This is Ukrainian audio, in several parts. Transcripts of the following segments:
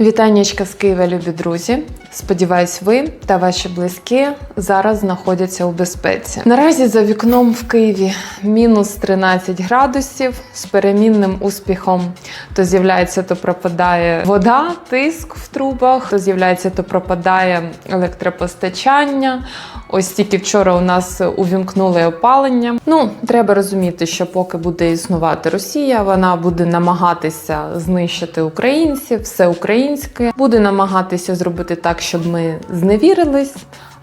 Вітаннячка з Києва, любі друзі. Сподіваюсь, ви та ваші близькі зараз знаходяться у безпеці. Наразі за вікном в Києві мінус 13 градусів з перемінним успіхом. То з'являється, то пропадає вода, тиск в трубах, то з'являється, то пропадає електропостачання. Ось тільки вчора у нас увімкнули опалення. Ну, треба розуміти, що поки буде існувати Росія, вона буде намагатися знищити українців, все українське, буде намагатися зробити так, щоб ми зневірились.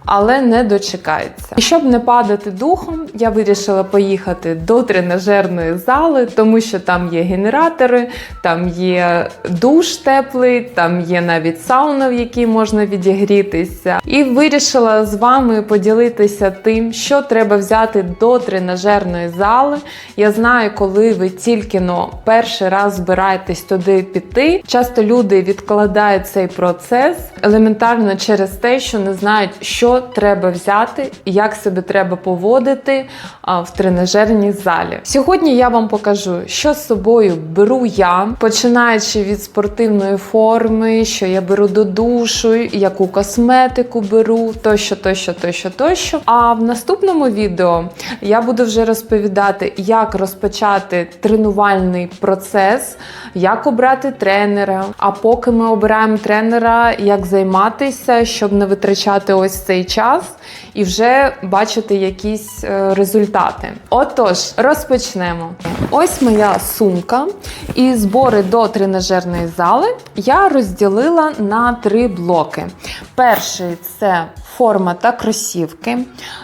Але не дочекається. І щоб не падати духом, я вирішила поїхати до тренажерної зали, тому що там є генератори, там є душ теплий, там є навіть сауна, в якій можна відігрітися. І вирішила з вами поділитися тим, що треба взяти до тренажерної зали. Я знаю, коли ви тільки но перший раз збираєтесь туди піти. Часто люди відкладають цей процес елементарно через те, що не знають, що треба взяти як себе треба поводити в тренажерній залі. Сьогодні я вам покажу, що з собою беру я, починаючи від спортивної форми, що я беру до душу, яку косметику беру, тощо, тощо, тощо, тощо. А в наступному відео я буду вже розповідати, як розпочати тренувальний процес, як обрати тренера. А поки ми обираємо тренера, як займатися, щоб не витрачати ось цей час і вже бачити якісь е, результати. Отож, розпочнемо. Ось моя сумка. І збори до тренажерної зали я розділила на три блоки. Перший це форма та кросівки.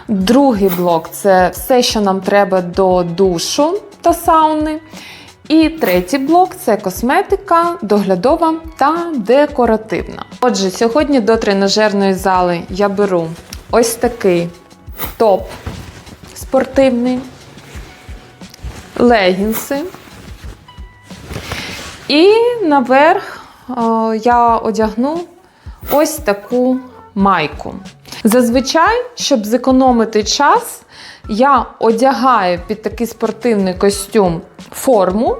Другий блок це все, що нам треба до душу та сауни. І третій блок це косметика, доглядова та декоративна. Отже, сьогодні до тренажерної зали я беру ось такий топ спортивний, легінси. І наверх о, я одягну ось таку майку. Зазвичай, щоб зекономити час, я одягаю під такий спортивний костюм форму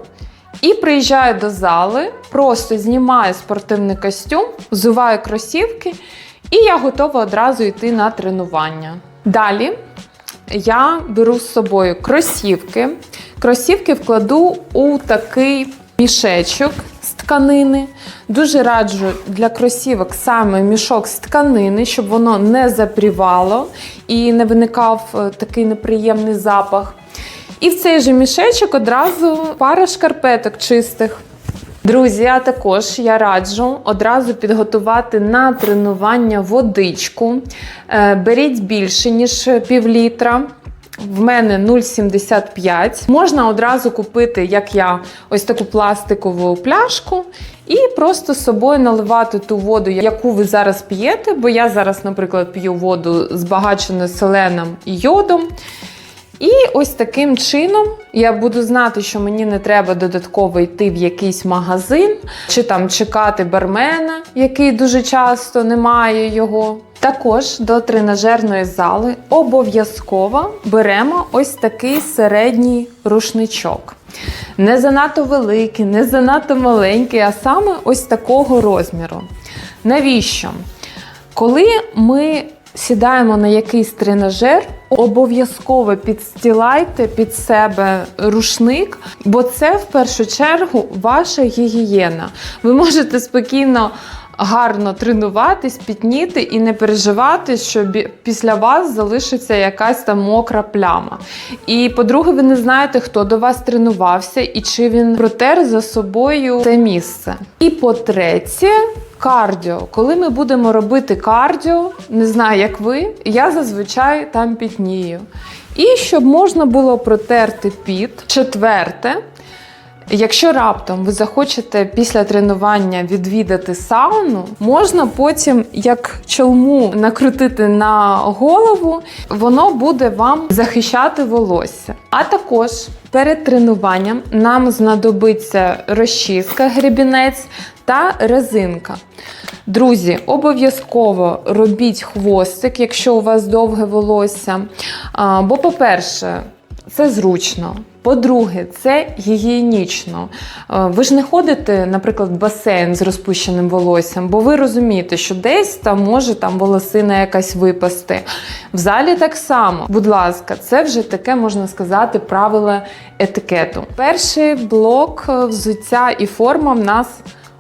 і приїжджаю до зали, просто знімаю спортивний костюм, взуваю кросівки, і я готова одразу йти на тренування. Далі я беру з собою кросівки. Кросівки вкладу у такий мішечок тканини. Дуже раджу для кросівок саме мішок з тканини, щоб воно не запрівало і не виникав е, такий неприємний запах. І в цей же мішечок одразу пара шкарпеток чистих. Друзі, а також я раджу одразу підготувати на тренування водичку. Е, Беріть більше, ніж пів літра. В мене 0,75. Можна одразу купити, як я, ось таку пластикову пляшку, і просто з собою наливати ту воду, яку ви зараз п'єте. Бо я зараз, наприклад, п'ю воду збагачену селеном і йодом. І ось таким чином я буду знати, що мені не треба додатково йти в якийсь магазин, чи там чекати бармена, який дуже часто немає його. Також до тренажерної зали обов'язково беремо ось такий середній рушничок. Не занадто великий, не занадто маленький, а саме ось такого розміру. Навіщо? Коли ми сідаємо на якийсь тренажер, обов'язково підстілайте під себе рушник, бо це в першу чергу ваша гігієна. Ви можете спокійно. Гарно тренуватись, пітніти і не переживати, що після вас залишиться якась там мокра пляма. І по-друге, ви не знаєте, хто до вас тренувався і чи він протер за собою це місце. І по-третє, кардіо. Коли ми будемо робити кардіо, не знаю, як ви, я зазвичай там пітнію. І щоб можна було протерти піт. Четверте. Якщо раптом ви захочете після тренування відвідати сауну, можна потім як чолму накрутити на голову, воно буде вам захищати волосся. А також перед тренуванням нам знадобиться розчіска, гребінець та резинка. Друзі, обов'язково робіть хвостик, якщо у вас довге волосся. Бо, по-перше, це зручно. По-друге, це гігієнічно. Е, Ви ж не ходите, наприклад, в басейн з розпущеним волоссям, бо ви розумієте, що десь там може там волосина якась випасти. В залі так само. Будь ласка, це вже таке можна сказати правило етикету. Перший блок е, взуття і форма в нас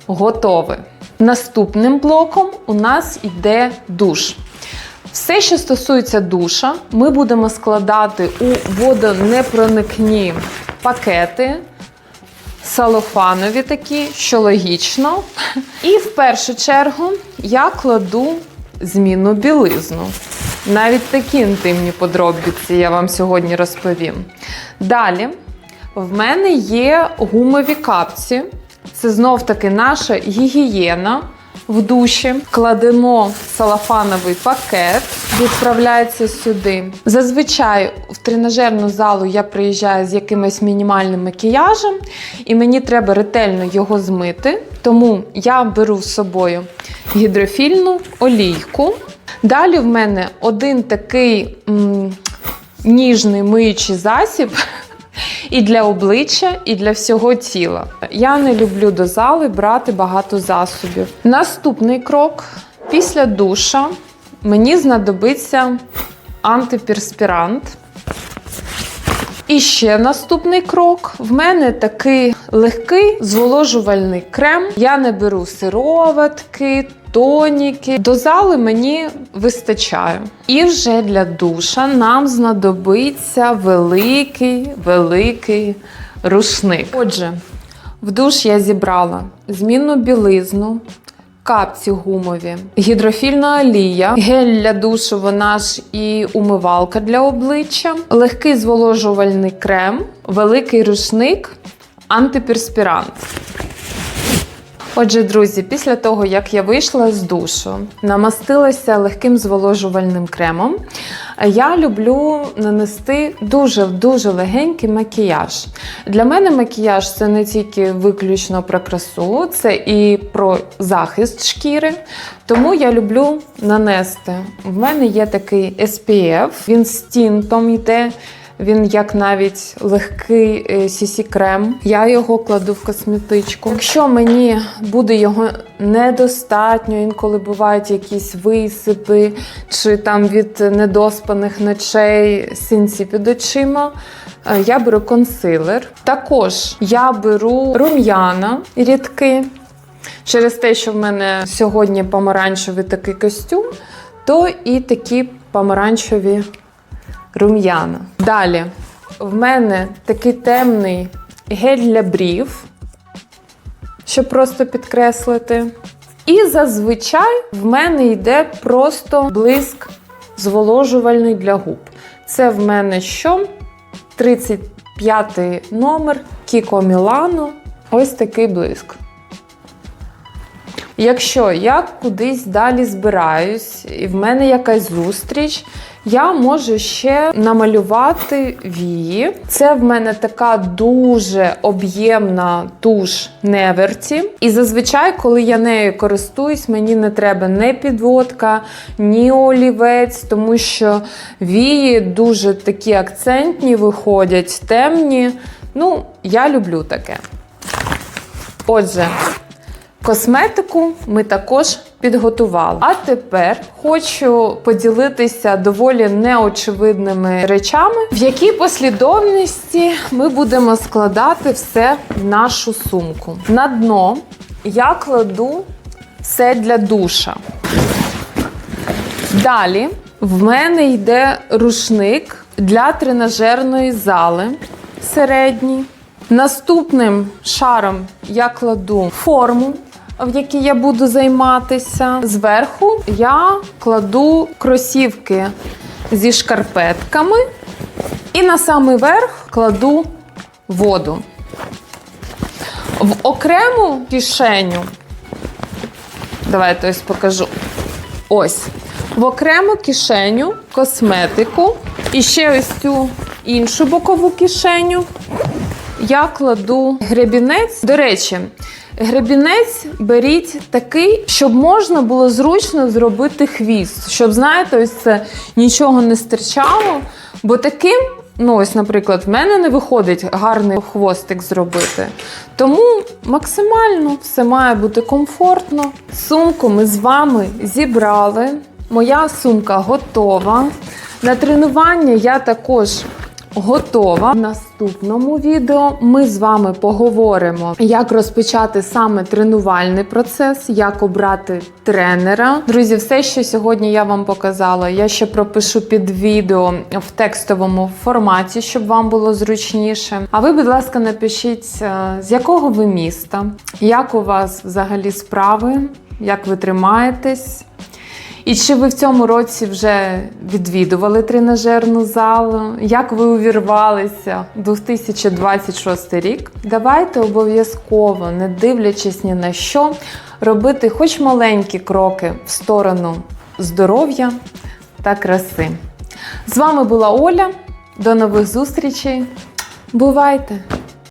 готовий. Наступним блоком у нас йде душ. Все, що стосується душа, ми будемо складати у водонепроникні пакети, салофанові такі, що логічно. І в першу чергу я кладу змінну білизну. Навіть такі інтимні подробиці я вам сьогодні розповім. Далі, в мене є гумові капці. Це знов-таки наша гігієна в душі. Кладемо салафановий пакет, відправляється сюди. Зазвичай в тренажерну залу я приїжджаю з якимось мінімальним макіяжем, і мені треба ретельно його змити. Тому я беру з собою гідрофільну олійку. Далі в мене один такий м, ніжний миючий засіб. І для обличчя, і для всього тіла. Я не люблю до зали брати багато засобів. Наступний крок після душа мені знадобиться антиперспірант. І ще наступний крок. В мене такий легкий зволожувальний крем. Я не беру сироватки, тоніки. До зали мені вистачає. І вже для душа нам знадобиться великий, великий рушник. Отже, в душ я зібрала змінну білизну. Капці гумові, гідрофільна олія, гель для душу, вона ж і умивалка для обличчя, легкий зволожувальний крем, великий рушник, антиперспірант. Отже, друзі, після того, як я вийшла з душу, намастилася легким зволожувальним кремом, я люблю нанести дуже-дуже легенький макіяж. Для мене макіяж це не тільки виключно про красу, це і про захист шкіри. Тому я люблю нанести. В мене є такий SPF, він з тінтом йде. Він як навіть легкий cc крем. Я його кладу в косметичку. Якщо мені буде його недостатньо, інколи бувають якісь висипи, чи там від недоспаних ночей синці під очима. е, Я беру консилер. Також я беру рум'яна рідки. Через те, що в мене сьогодні помаранчевий такий костюм, то і такі помаранчеві рум'яна. Далі в мене такий темний гель для брів, щоб просто підкреслити. І зазвичай в мене йде просто блиск зволожувальний для губ. Це в мене що? 35 номер Кіко Мілано. Ось такий блиск. Якщо я кудись далі збираюсь, і в мене якась зустріч, я можу ще намалювати вії. Це в мене така дуже об'ємна туш Неверті. І зазвичай, коли я нею користуюсь, мені не треба ні підводка, ні олівець, тому що вії дуже такі акцентні виходять, темні. Ну, я люблю таке. Отже, Косметику ми також підготували. А тепер хочу поділитися доволі неочевидними речами, в якій послідовності ми будемо складати все в нашу сумку. На дно я кладу все для душа. Далі в мене йде рушник для тренажерної зали середній. Наступним шаром я кладу форму, в якій я буду займатися. Зверху я кладу кросівки зі шкарпетками. І на самий верх кладу воду. В окрему кишеню. Давайте ось покажу. Ось. В окрему кишеню косметику. І ще ось цю іншу бокову кишеню я кладу гребінець. До речі, гребінець беріть такий, щоб можна було зручно зробити хвіст. Щоб, знаєте, ось це нічого не стирчало. Бо таким Ну, ось, наприклад, в мене не виходить гарний хвостик зробити. Тому максимально все має бути комфортно. Сумку ми з вами зібрали. Моя сумка готова. На тренування я також готова. В наступному відео ми з вами поговоримо, як розпочати саме тренувальний процес, як обрати тренера. Друзі, все, що сьогодні я вам показала, я ще пропишу під відео в текстовому форматі, щоб вам було зручніше. А ви, будь ласка, напишіть, е, з якого ви міста, як у вас взагалі справи, як ви тримаєтесь. І чи ви в цьому році вже відвідували тренажерну залу? Як ви увірвалися 2026 рік? Давайте обов'язково, не дивлячись ні на що, робити хоч маленькі кроки в сторону здоров'я та краси. З вами була Оля. До нових зустрічей. Бувайте!